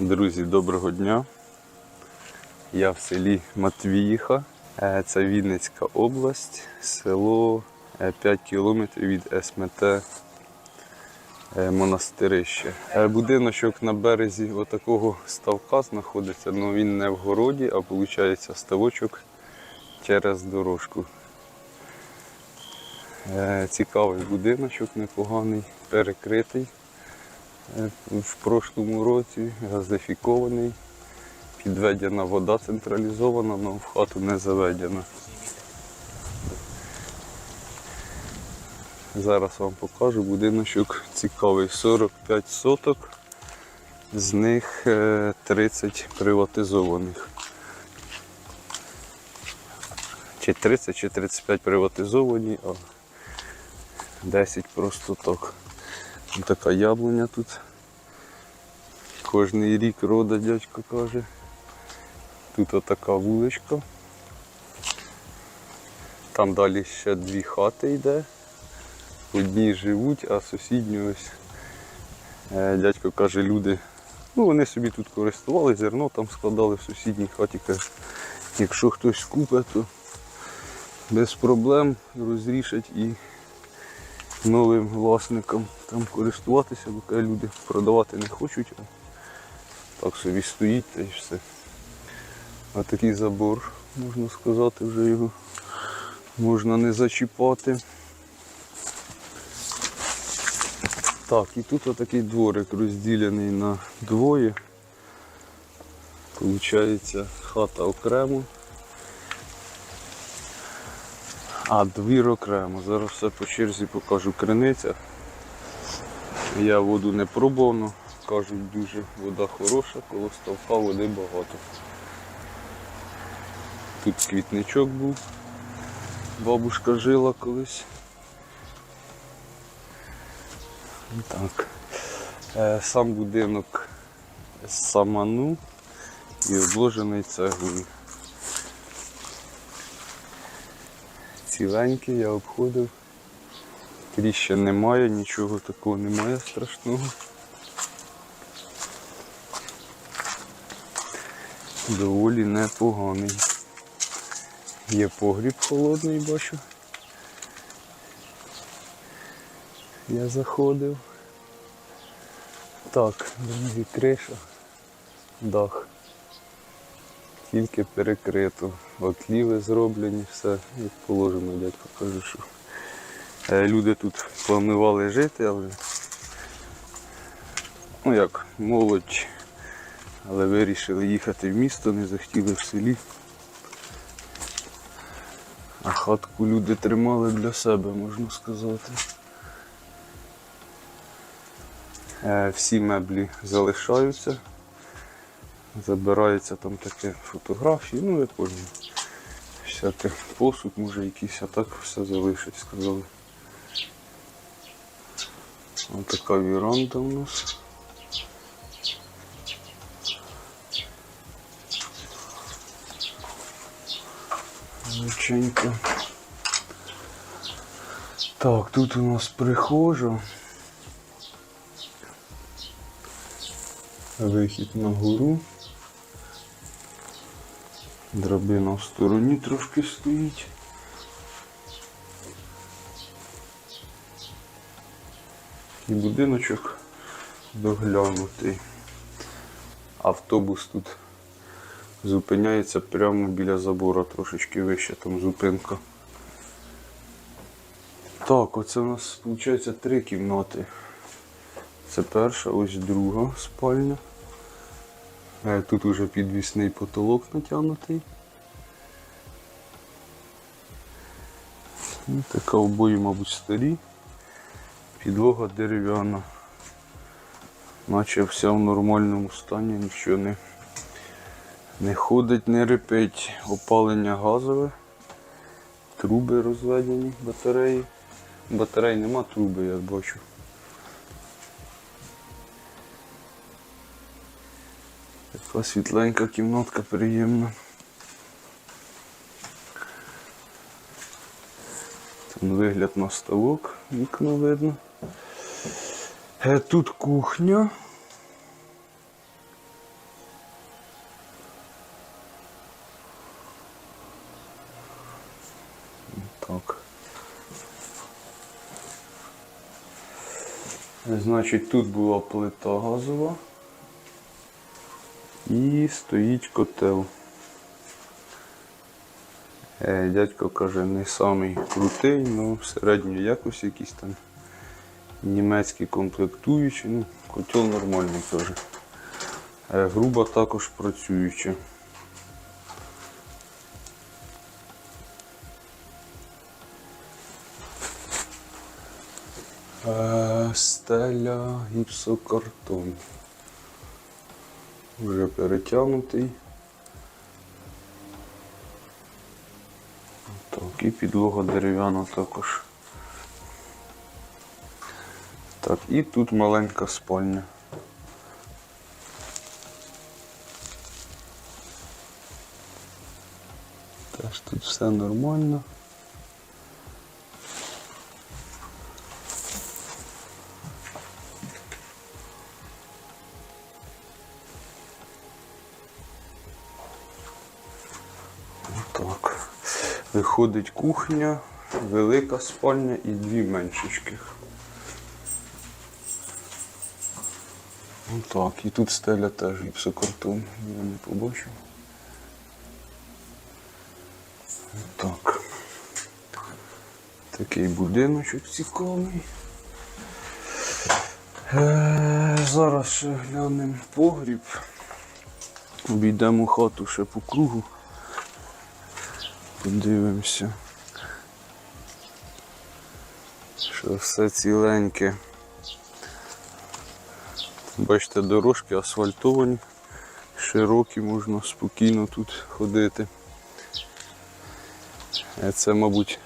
Друзі, доброго дня. Я в селі Матвіїха. Е, Це Вінницька область, село е, 5 кілометрів від СМТ е, Монастирище. Е, Будиночок на березі отакого ставка знаходиться, але він не в городі, а виходить ставочок через дорожку. Е, Цікавий будиночок, непоганий, перекритий. Е, В прошлому році газифікований, підведена вода централізована, але в хату не заведена. Зараз вам покажу будиночок цікавий. 45 соток, з них е, 30 приватизованих. Чи 30, чи 35 приватизовані, а 10 просто так. Така яблуня тут. Кожний рік рода дядько каже. Тут отака вуличка. Там далі ще дві хати йде. Одні живуть, а сусідні ось. е, Дядько каже, люди, ну вони собі тут користували, зерно там складали в сусідній хаті. Якщо хтось купить, то без проблем розрішать і новим власникам там користуватися, бо люди продавати не хочуть, а так собі стоїть та й все. А такий забор, можна сказати, вже його можна не зачіпати. Так, і тут отакий дворик розділений на двоє. Получається хата окремо. А двір окремо. Зараз все по черзі покажу криниця. Я воду не пробував, но кажуть дуже вода хороша, коло ставка води багато. Тут квітничок був, бабушка жила колись. Ну, Так. Е, Сам будинок саману і обложений цеглою. Ціленький, я обходив. Тріщин немає, нічого такого немає страшного. Доволі непоганий. Є погріб холодний, бачу. Я заходив. Так, друзі, криша, дах. Тільки перекрито. Отліви зроблені, все як положено, дядько каже, що е, люди тут планували жити, але ну як, молодь, але вирішили їхати в місто, не захотіли в селі. А хатку люди тримали для себе, можна сказати. Е, Всі меблі залишаються. Забираються там такі фотографії, ну я понял. Всякий посуд, може якийсь, а так все залишить, сказали. Ось така віранда у нас. Величенько. Так, тут у нас прихожа. Вихід на гору. Драбина в стороні трошки стоїть. І будиночок доглянутий. Автобус тут зупиняється прямо біля забора, трошечки вище там зупинка. Так, оце у нас виходить три кімнати. Це перша, ось друга спальня. Е, Тут уже підвісний потолок натягнутий. Ну, Така обої, мабуть, старі. Підлога дерев'яна. Наче вся в нормальному стані, нічого не, не ходить, не репить. Опалення газове, труби розведені, батареї. Батарей нема труби, я бачу. Така світленька кімнатка приємна. Там вигляд на ставок, вікно видно. Е, тут кухня. Так. Значить, тут була плита газова і стоїть котел. Е, Дядько каже, не самий крутий, але середньої якості якісь там німецькі комплектуючі. Ну, котел нормальний теж. Е, Груба також працююча. Е, Стеля гіпсокартон. Вже перетягнутий. Так, і підлога дерев'яна також. Так, і тут маленька спальня. Теж тут все нормально. Виходить кухня, велика спальня і дві меншечки. Так, і тут стеля теж гіпсокартон, я не побачив. Так. Такий будиночок цікавий. Е, зараз ще глянемо погріб. Обійдемо хату ще по кругу. Подивимося. Що все ціленьке. Бачите, дорожки асфальтовані, широкі, можна спокійно тут ходити. Це, мабуть,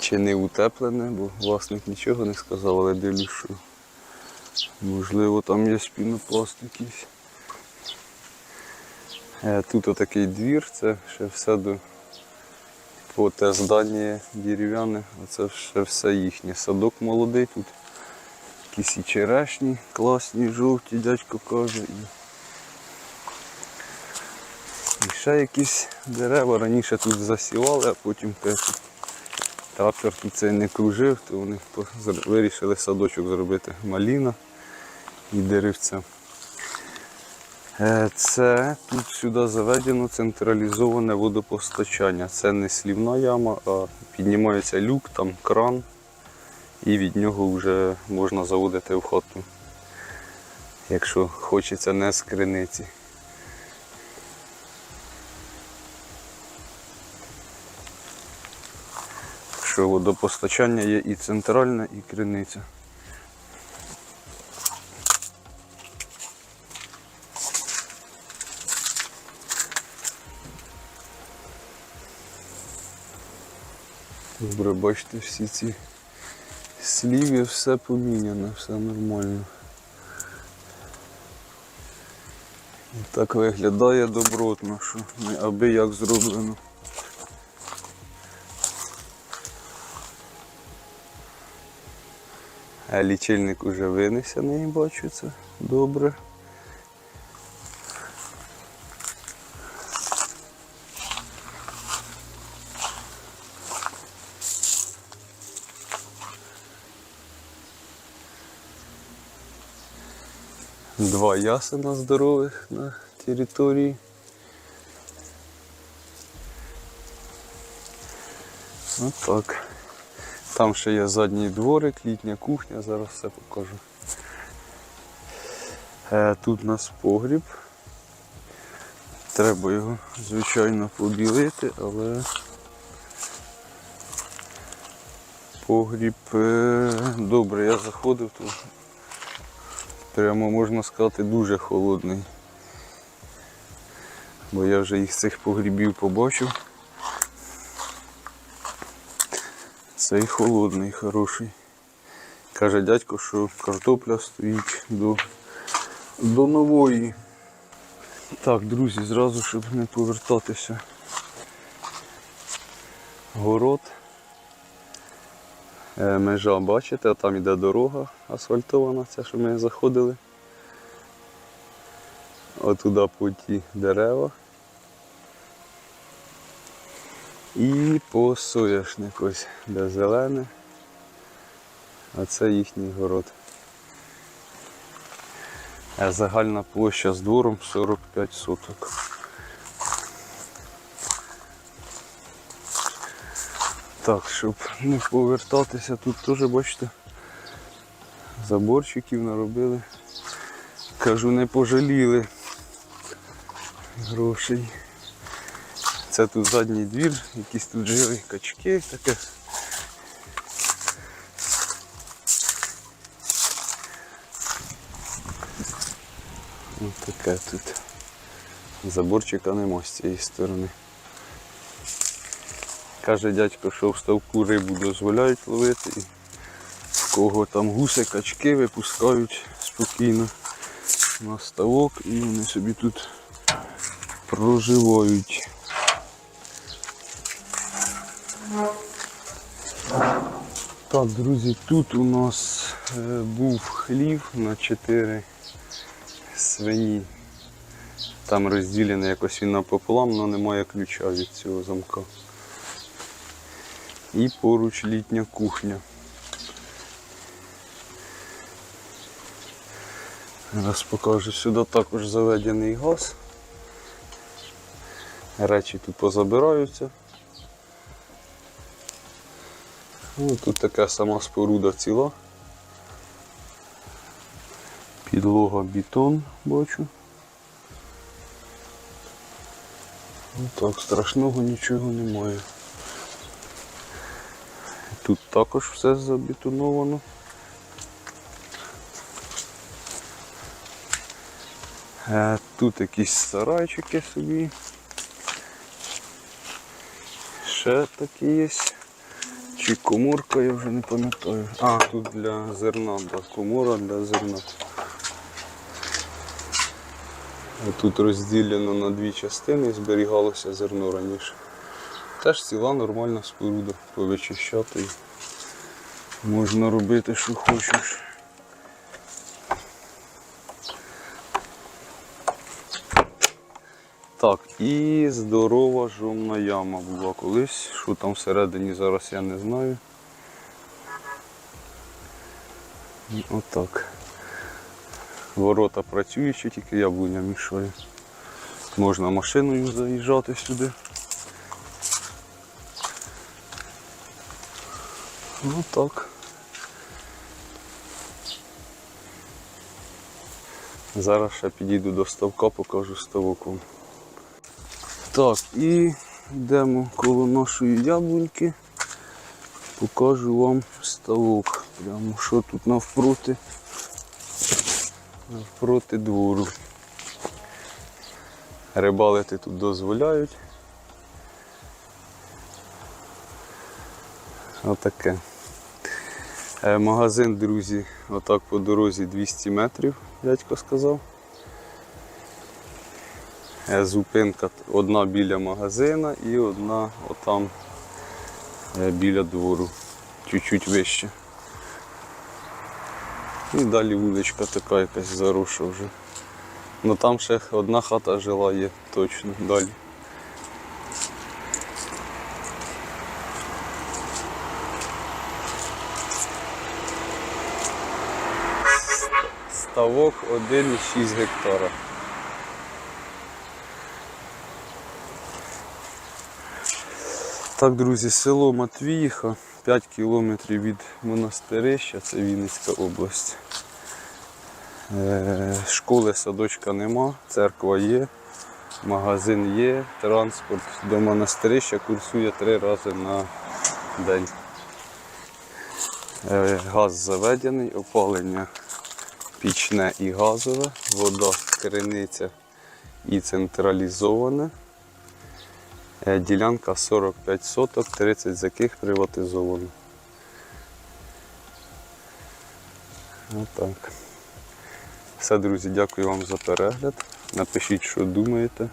чи не утеплене, бо власник нічого не сказав, але дивлюсь, що можливо там є пінопласт якийсь. Е, Тут отакий двір, це ще все до по те здання дерев'яне, це ще все їхнє. Садок молодий тут. Якісь і черешні, класні, жовті, дядько каже. І, і ще якісь дерева раніше тут засівали, а потім теж трактор тут цей не кружив, то вони вирішили садочок зробити маліна і деревця. Е, Це тут сюди заведено централізоване водопостачання. Це не слівна яма, а піднімається люк, там кран, і від нього вже можна заводити в хату, якщо хочеться не з криниці. Що водопостачання є і центральне, і криниця. Добре, бачите, всі ці сліві, все поміняно, все нормально. Так виглядає добротно, що не аби як зроблено. А лічильник уже винесений, бачу це добре. Два ясена здорових на території. От. Там ще є задній дворик, літня кухня, зараз все покажу. Е, тут у нас погріб. Треба його, звичайно, побілити, але погріб е, добре, я заходив тут. Прямо можна сказати дуже холодний. Бо я вже їх з цих погрібів побачив. Цей холодний, хороший. Каже дядько, що картопля стоїть до, до нової. Так, друзі, зразу, щоб не повертатися. Город. Е, Межа, бачите, там іде дорога асфальтована, ця, що ми заходили. Отуда по ті дерева. І по соняшник ось, де зелене. А це їхній город. Е, Загальна площа з двором 45 соток. Так, щоб не повертатися, тут теж бачите, заборчиків наробили. Кажу, не пожаліли грошей. Це тут задній двір, якісь тут жили качки, таке. Ось таке тут. Заборчика нема з цієї сторони. Каже дядько, що в ставку рибу дозволяють ловити. І в кого там гуси, качки випускають спокійно на ставок і вони собі тут проживають. Так, друзі, тут у нас е, був хлів на 4 свині. Там розділений якось він напополам, але немає ключа від цього замка. І поруч літня кухня. Зараз покажу сюди також заведений газ. Речі тут позабираються. Ну, тут така сама споруда ціла. Підлога бетон бачу. Ну так, страшного нічого немає. Також все забетоновано. Е, Тут якісь сарайчики собі. Ще такі є. Чи коморка, я вже не пам'ятаю. А, тут для зерна, да, комора для зерна. Тут розділено на дві частини, зберігалося зерно раніше. Теж ціла нормальна споруда, повичищати. Можна робити, що хочеш. Так, і здорова жовна яма була колись. Що там всередині зараз я не знаю. Отак. Ворота працюючі, тільки яблуня мішає. Можна машиною заїжджати сюди. Ну так. Зараз ще підійду до ставка, покажу ставок вам. Так, і йдемо коло нашої яблуньки. Покажу вам ставок. Прямо що тут навпроти. Навпроти двору. Рибалити тут дозволяють. Отаке. Е, Магазин, друзі, отак по дорозі 200 метрів, дядько сказав. Е, Зупинка одна біля магазина і одна отам е, біля двору, чуть-чуть вище. І далі вуличка така якась заросша вже. Ну там ще одна хата жила є точно далі. Ставок 1,6 гектара. Так, друзі, село Матвіїха, 5 кілометрів від монастирища, це Вінницька область. Е, Школи, садочка нема, церква є, магазин є, транспорт до монастирища курсує три рази на день. Е, Газ заведений, опалення пічне і газове, вода криниця і централізована. Е, Ділянка 45 соток, 30 з яких приватизовано. Отак. Все, друзі, дякую вам за перегляд. Напишіть, що думаєте.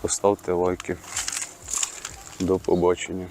Поставте лайки. До побачення.